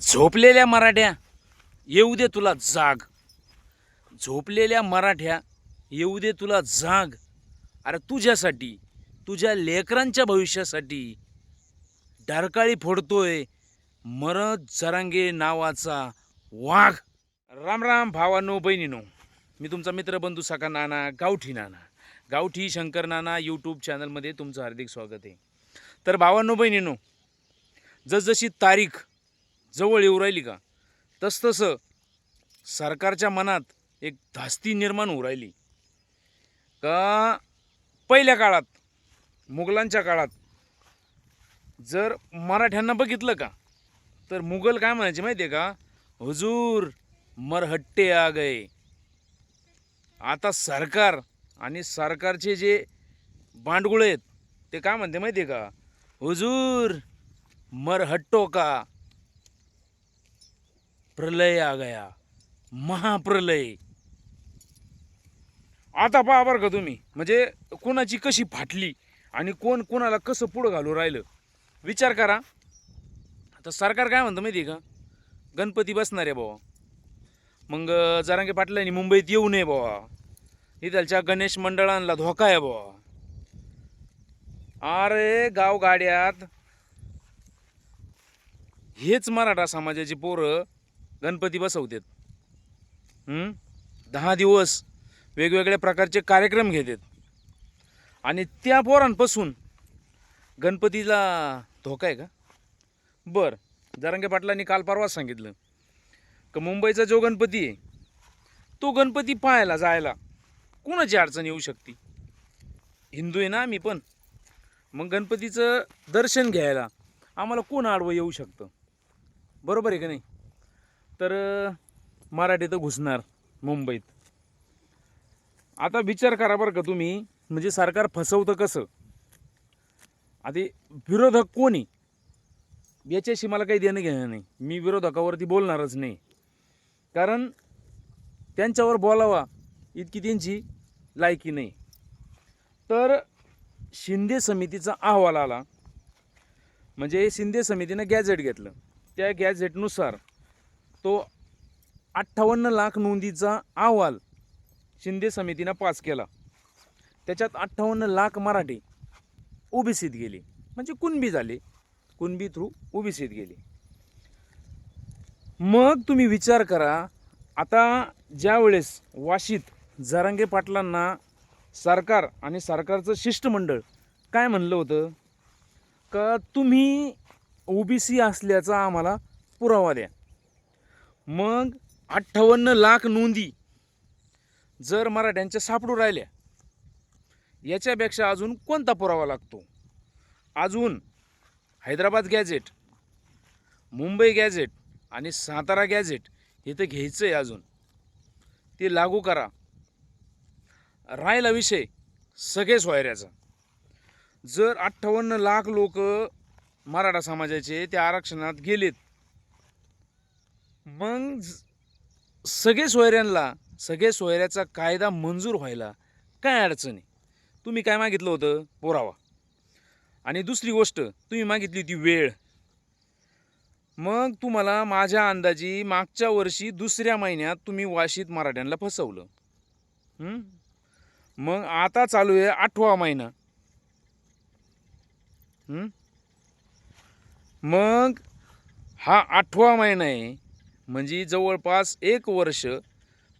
झोपलेल्या मराठ्या येऊ दे तुला जाग. झोपलेल्या मराठ्या येऊ दे तुला जाग. अरे तुझ्यासाठी तुझ्या लेकरांच्या भविष्यासाठी डरकाळी फोडतोय मरद जरांगे नावाचा वाघ. राम राम भावानो बहिणीनो. मी तुमचा मित्र बंधू सखा नाना गावठी नाना. गावठी शंकर नाना यूट्यूब चॅनलमध्ये तुमचं हार्दिक स्वागत आहे. तर भावांनो बहिणीनो जसजशी तारीख जवळ येऊ राहिली का? तसतसं सरकारच्या मनात एक धास्ती निर्माण होऊ राहिली. का पहिल्या काळात मुघलांच्या काळात जर मराठ्यांना बघितलं का तर मुघल काय म्हणायचे माहिती आहे का? हुजूर मरहट्टे आ गए आता सरकार आणि सरकारचे जे भांडगुळ आहेत ते काय म्हणते माहिती आहे का? हुजूर मरहट्टो का प्रलय आ गया. महाप्रलय. आता पहा बरं का तुम्ही. म्हणजे कोणाची कशी फाटली आणि कोण कोणाला कसं पुढं घालू राहिलं. विचार करा. आता सरकार काय म्हणतं माहिती आहे का? गणपती बसणार आहे बाबा मग जरांगे पाटलांनी मुंबईत येऊ नये बाबा इथलच्या गणेश मंडळांना धोका आहे बाबा अरे गावगाड्यात हेच मराठा समाजाची पोरं गणपती बसवतात. दहा दिवस वेगवेगळ्या प्रकारचे कार्यक्रम घेतात. आणि त्या पोरांपासून गणपतीला धोका आहे का? बरं जरांगे पाटलांनी काल परवाच सांगितलं का मुंबईचा जो गणपती आहे तो गणपती पाहायला जायला कोणाची अडचण येऊ शकते? हिंदू आहे ना आम्ही पण. मग गणपतीचं दर्शन घ्यायला आम्हाला कोण आडवं येऊ शकतं? बरोबर आहे का नाही? तर मराठीत मराठी तर घुसणार मुंबईत. आता विचार करा बरं का तुम्ही म्हणजे सरकार फसवतं कसं? आधी विरोधक कोणी याच्याशी मला काही देणं घेणं नाही. मी विरोधकावरती बोलणारच नाही. कारण त्यांच्यावर बोलावा इतकी त्यांची लायकी नाही. तर शिंदे समितीचा अहवाल आला. म्हणजे शिंदे समितीनं गॅझेट घेतलं. त्या गॅझेटनुसार तो अठ्ठावन्न लाख नोंदीचा अहवाल शिंदे समितीनं पास केला. त्याच्यात अठ्ठावन्न लाख मराठी ओबीसीत गेले. म्हणजे कुणबी झाले. कुणबी थ्रू ओबीसीत गेले. मग तुम्ही विचार करा आता ज्या वेळेस वाशीत जरांगे पाटलांना सरकार आणि सरकारचं शिष्टमंडळ काय म्हणलं होतं? का तुम्ही ओबीसी असल्याचा आम्हाला पुरावा द्या. मग अठ्ठावन्न लाख नोंदी जर मराठ्यांच्या सापडू राहिल्या याच्यापेक्षा अजून कोणता पुरावा लागतो? अजून हैदराबाद गॅझेट मुंबई गॅझेट आणि सातारा गॅझेट हे तर घ्यायचं आहे अजून. ते लागू करा. राहिला विषय सगळे सोयऱ्याचा जर अठ्ठावन्न लाख लोक मराठा समाजाचे त्या आरक्षणात गेलेत मग ज- सगळे सोयऱ्यांना सगळे सोयऱ्याचा कायदा मंजूर व्हायला काय अडचणी तुम्ही काय मागितलं होतं? पुरावा. आणि दुसरी गोष्ट तुम्ही मागितली होती वेळ. मग तुम्हाला माझ्या अंदाजी मागच्या वर्षी दुसऱ्या महिन्यात तुम्ही वाशीत मराठ्यांना फसवलं. मग आता चालू आहे आठवा महिना. मग हा आठवा महिना आहे. म्हणजे जवळपास एक वर्ष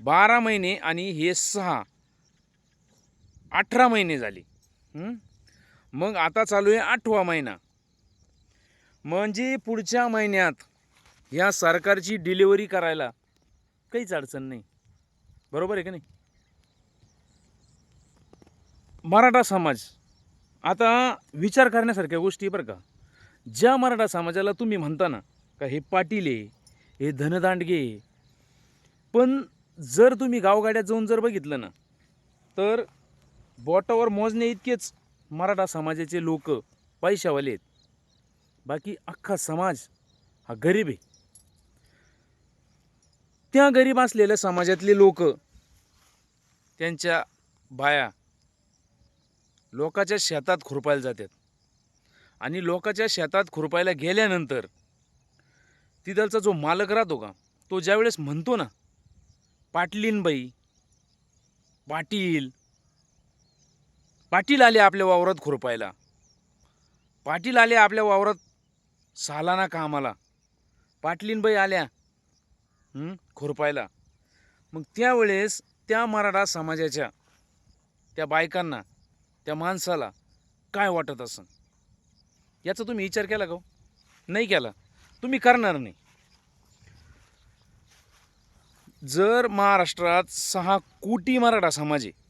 बारा महिने आणि हे सहा अठरा महिने झाले. मग आता चालू आहे आठवा महिना. म्हणजे पुढच्या महिन्यात या सरकारची डिलिव्हरी करायला काहीच अडचण नाही. बरोबर आहे का नाही? मराठा समाज आता विचार करण्यासारख्या गोष्टी बरं का. ज्या मराठा समाजाला तुम्ही म्हणता ना का हे पाटील आहे हे धनदांडगे. पण जर तुम्ही गावगाड्यात जाऊन जर बघितलं ना तर बोटावर मोजणे इतकेच मराठा समाजाचे लोक पैशावाले आहेत. बाकी अख्खा समाज हा गरीब आहे. त्या गरीब असलेल्या समाजातले लोक त्यांच्या बाया लोकाच्या शेतात खुरपायला जातात. आणि लोकाच्या शेतात खुरपायला गेल्यानंतर तिथलचा जो मालक राहतो का तो ज्यावेळेस म्हणतो ना पाटलीनबाई पाटील पाटील आले आपल्या वावरात खुरपायला. पाटील आले आपल्या वावरात सालाना कामाला. पाटलीनबाई आल्या खुरपायला. मग त्यावेळेस त्या मराठा समाजाच्या त्या बायकांना त्या माणसाला काय वाटत असं याचा तुम्ही विचार केला का हो? नाही केला. तुम्ही करणार नाही. जर महाराष्ट्रात सहा कोटी मराठा समाज आहे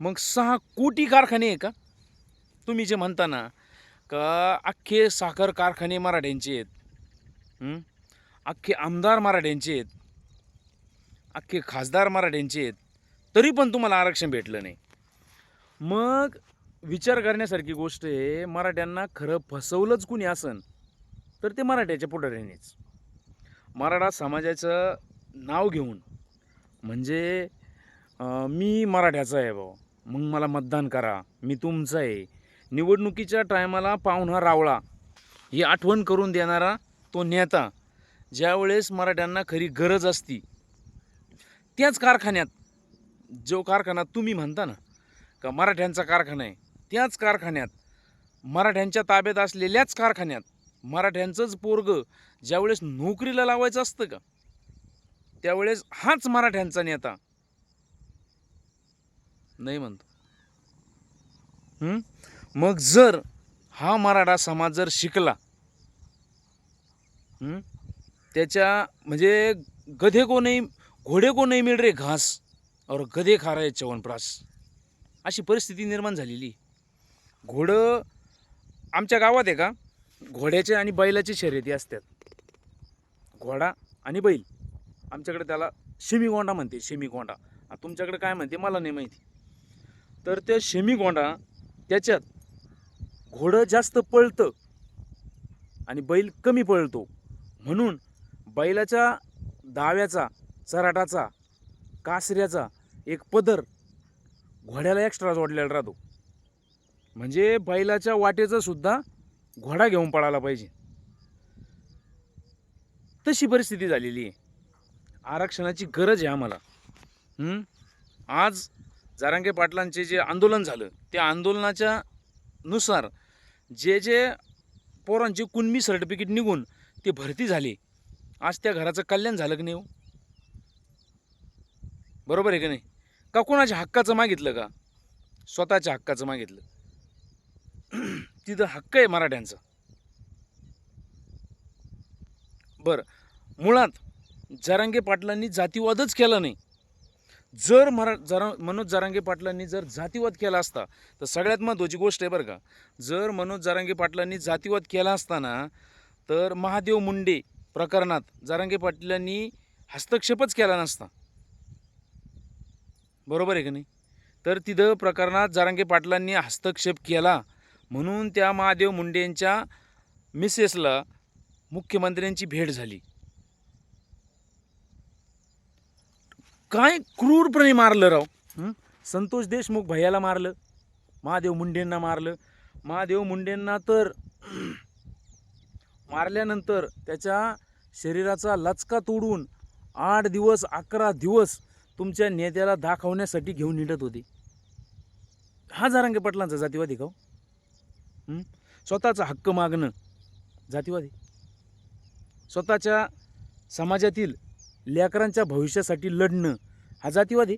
मग सहा कोटी कारखाने आहे का? तुम्ही जे म्हणता ना का अख्खे साखर कारखाने मराठ्यांचे आहेत अख्खे आमदार मराठ्यांचे आहेत अख्खे खासदार मराठ्यांचे आहेत तरी पण तुम्हाला आरक्षण भेटलं नाही. मग विचार करण्यासारखी गोष्ट आहे मराठ्यांना खरं फसवलंच कुणी असन तर ते मराठ्याच्या पुढाऱ्यांनीच. मराठा समाजाचं नाव घेऊन म्हणजे मी मराठ्याचा आहे भाऊ. मग मला मतदान करा. मी तुमचं आहे. निवडणुकीच्या टायमाला पाहुणा रावळा ही आठवण करून देणारा तो नेता ज्यावेळेस मराठ्यांना खरी गरज असती त्याच कारखान्यात जो कारखाना तुम्ही म्हणता ना का मराठ्यांचा कारखाना आहे त्याच कारखान्यात मराठ्यांच्या ताब्यात असलेल्याच कारखान्यात मराठ्यांचंच पोरग ज्यावेळेस नोकरीला लावायचं असतं का त्यावेळेस हाच मराठ्यांचा नेता. नाही म्हणतो. मग जर हा मराठा समाज जर शिकला त्याच्या म्हणजे गधे को नाही घोडे को नाही मिळ रे घास और गधे खा च्यवनप्रास अशी परिस्थिती निर्माण झालेली. घोडं आमच्या गावात आहे का? घोड्याचे आणि बैलाची शर्यती असतात. घोडा आणि बैल. आमच्याकडे त्याला शेमीगोंडा म्हणते शिमीगोंडा. तुमच्याकडे काय म्हणते मला नाही माहिती. तर त्या शिमीगोंडा त्याच्यात घोडं जास्त पळतं आणि बैल कमी पळतो. म्हणून बैलाच्या दाव्याचा चराटाचा कासऱ्याचा एक पदर घोड्याला एक्स्ट्रा जोडलेला राहतो. म्हणजे बैलाच्या वाटेचंसुद्धा घोडा घेऊन पळाला पाहिजे. तशी परिस्थिती झालेली आहे. आरक्षणाची गरज आहे आम्हाला. आज जारांगे पाटलांचे जे आंदोलन झालं त्या आंदोलनाच्या नुसार जे जे पोरांचे कुणबी सर्टिफिकेट निघून ते भरती झाले आज त्या घराचं कल्याण झालं की नाही हो? बरोबर आहे की नाही? का कोणाच्या हक्काचं मागितलं का? स्वतःच्या हक्काचं मागितलं. तिथं हक्क आहे मराठ्यांचा. बरं मुळात जरांगे पाटलांनी जातीवादच केला नाही. जर मरा जरा मनोज जरांगे पाटलांनी जर जातीवाद केला असता तर सगळ्यात महत्त्वाची गोष्ट आहे बरं का. जर मनोज जरांगे पाटलांनी जातीवाद केला असताना तर महादेव मुंडे प्रकरणात जरांगे पाटलांनी हस्तक्षेपच केला नसता. बरोबर आहे का नाही? तर तिथं प्रकरणात जरांगे पाटलांनी हस्तक्षेप केला. म्हणून त्या महादेव मुंडेंच्या मिसेसला मुख्यमंत्र्यांची भेट झाली. काय क्रूरपणे मारलं राव? संतोष देशमुख भैयाला मारलं महादेव मुंडेंना मारलं. महादेव मुंडेंना तर मारल्यानंतर त्याच्या शरीराचा लचका तोडून आठ दिवस अकरा दिवस तुमच्या नेत्याला दाखवण्यासाठी घेऊन निघत होते. हा जारांगे पाटलांचा जातीवादी का हो? स्वतःचा हक्क मागणं जातीवादी. स्वतःच्या समाजातील लेकरांच्या भविष्यासाठी लढणं हा जातीवादी.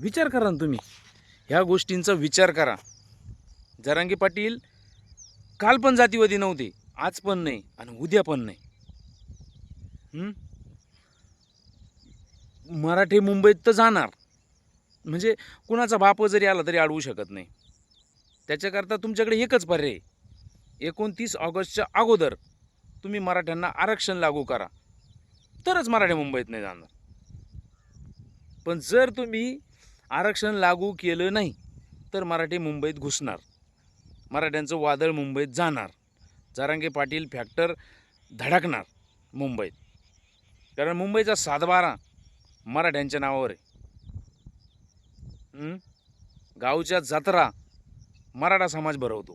विचार करा ना तुम्ही. ह्या गोष्टींचा विचार करा. जरांगे पाटील काल पण जातीवादी नव्हते आज पण नाही आणि उद्या पण नाही. मराठी मुंबईत तर जाणार. म्हणजे कुणाचा बाप जरी आला तरी अडवू शकत नाही. त्याच्याकरता तुमच्याकडे एकच पर्याय. आहे. एकोणतीस ऑगस्टच्या अगोदर तुम्ही मराठ्यांना आरक्षण लागू करा. तरच मराठे मुंबईत नाही जाणार. पण जर तुम्ही आरक्षण लागू केलं नाही तर मराठी मुंबईत घुसणार. मराठ्यांचं वादळ मुंबईत जाणार. जारांगे पाटील फॅक्टर धडकणार मुंबईत. कारण मुंबईचा सातबारा मराठ्यांच्या नावावर आहे. गावच्या जत्रा मराठा समाज भरवतो.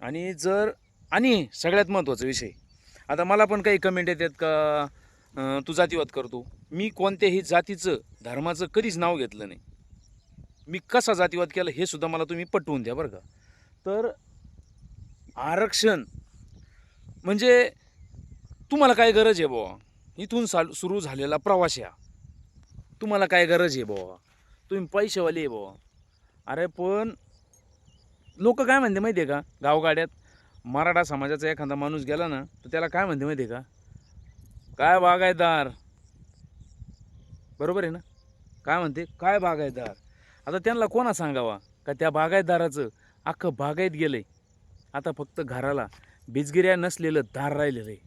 आणि जर आणि सगळ्यात महत्त्वाचा विषय. आता मला पण काही कमेंट येतात का? तू जातीवाद करतो. मी कोणत्याही जातीचं धर्माचं कधीच नाव घेतलं नाही. मी कसा जातीवाद केला हे सुद्धा मला तुम्ही पटवून द्या बरं का. तर आरक्षण म्हणजे तुम्हाला काय गरज आहे बुवा? इथून साल सुरू झालेला प्रवास या. तुम्हाला काय गरज आहे बुवा? तुम्ही पैसेवाले आहे बुवा. अरे पण लोक काय म्हणते माहिती आहे का? गावगाड्यात मराठा समाजाचा एखादा माणूस गेला ना तर त्याला काय म्हणते माहिती आहे का? काय बागायदार बरोबर आहे ना? काय म्हणते? काय बागायदार आता त्यांना कोणा सांगावा? का त्या बागायतदाराचं अख्खं बागायत गेलंय. आता फक्त घराला बिजगिऱ्या नसलेलं दार राहिलेलं आहे.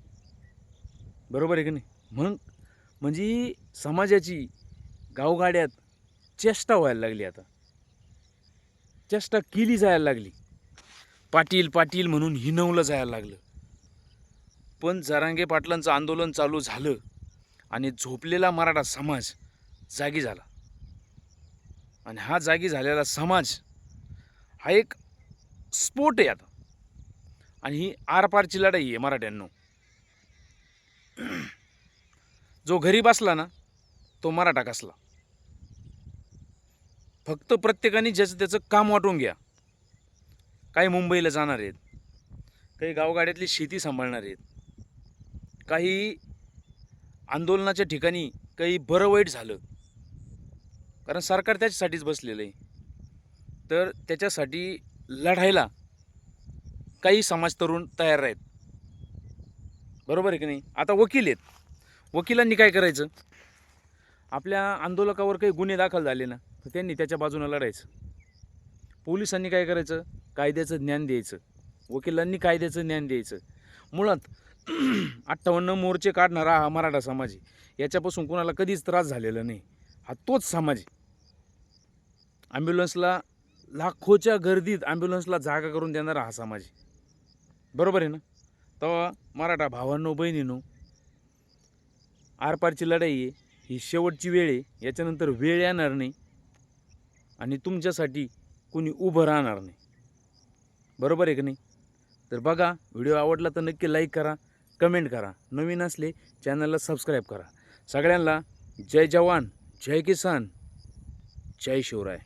बरोबर आहे की नाही? मग म्हणजे समाजाची गावगाड्यात चेष्टा व्हायला लागली आता. चेष्टा केली जायला लागली. पाटील पाटील म्हणून हिनवलं जायला लागलं. पण जरांगे पाटलांचं आंदोलन चालू झालं आणि झोपलेला मराठा समाज जागी झाला. आणि हा जागी झालेला समाज हा एक स्फोट आहे आता. आणि ही आरपारची लढाई आहे मराठ्यांनो. जो घरी बसला ना तो मराठा कसला? फक्त प्रत्येकाने ज्याचं त्याचं काम वाटून घ्या. काही मुंबईला जाणार आहेत. काही गावगाड्यातली शेती सांभाळणार आहेत. काही आंदोलनाच्या ठिकाणी काही बरं वाईट झालं. कारण सरकार त्याच्यासाठीच बसलेलं आहे. तर त्याच्यासाठी लढायला काही समाज तरुण तयार आहेत. बरोबर आहे की नाही? आता वकील आहेत. वकिलांनी काय करायचं? आपल्या आंदोलकावर काही गुन्हे दाखल झाले ना तर त्यांनी त्याच्या बाजूनं लढायचं. पोलिसांनी काय करायचं? कायद्याचं ज्ञान द्यायचं. वकिलांनी कायद्याचं ज्ञान द्यायचं. मुळात अठ्ठावन्न मोर्चे काढणारा हा मराठा समाज आहे. याच्यापासून कोणाला कधीच त्रास झालेला नाही. हा तोच समाज आहे. ॲम्ब्युलन्सला लाखोच्या गर्दीत ॲम्ब्युलन्सला जागा करून देणारा हा समाज आहे. बरोबर आहे ना? तेव्हा मराठा भावांनो बहिणीनो आरपारची लढाई आहे. ही शेवटची वेळ आहे. याच्यानंतर वेळ येणार नाही. आणि तुमच्यासाठी कोणी उभं राहणार नाही. बरोबर आहे की नाही? तर बघा व्हिडिओ आवडला तर नक्की लाईक करा कमेंट करा. नवीन असले चॅनलला सबस्क्राईब करा. सगळ्यांना जय जवान जय किसान जय शिवराय.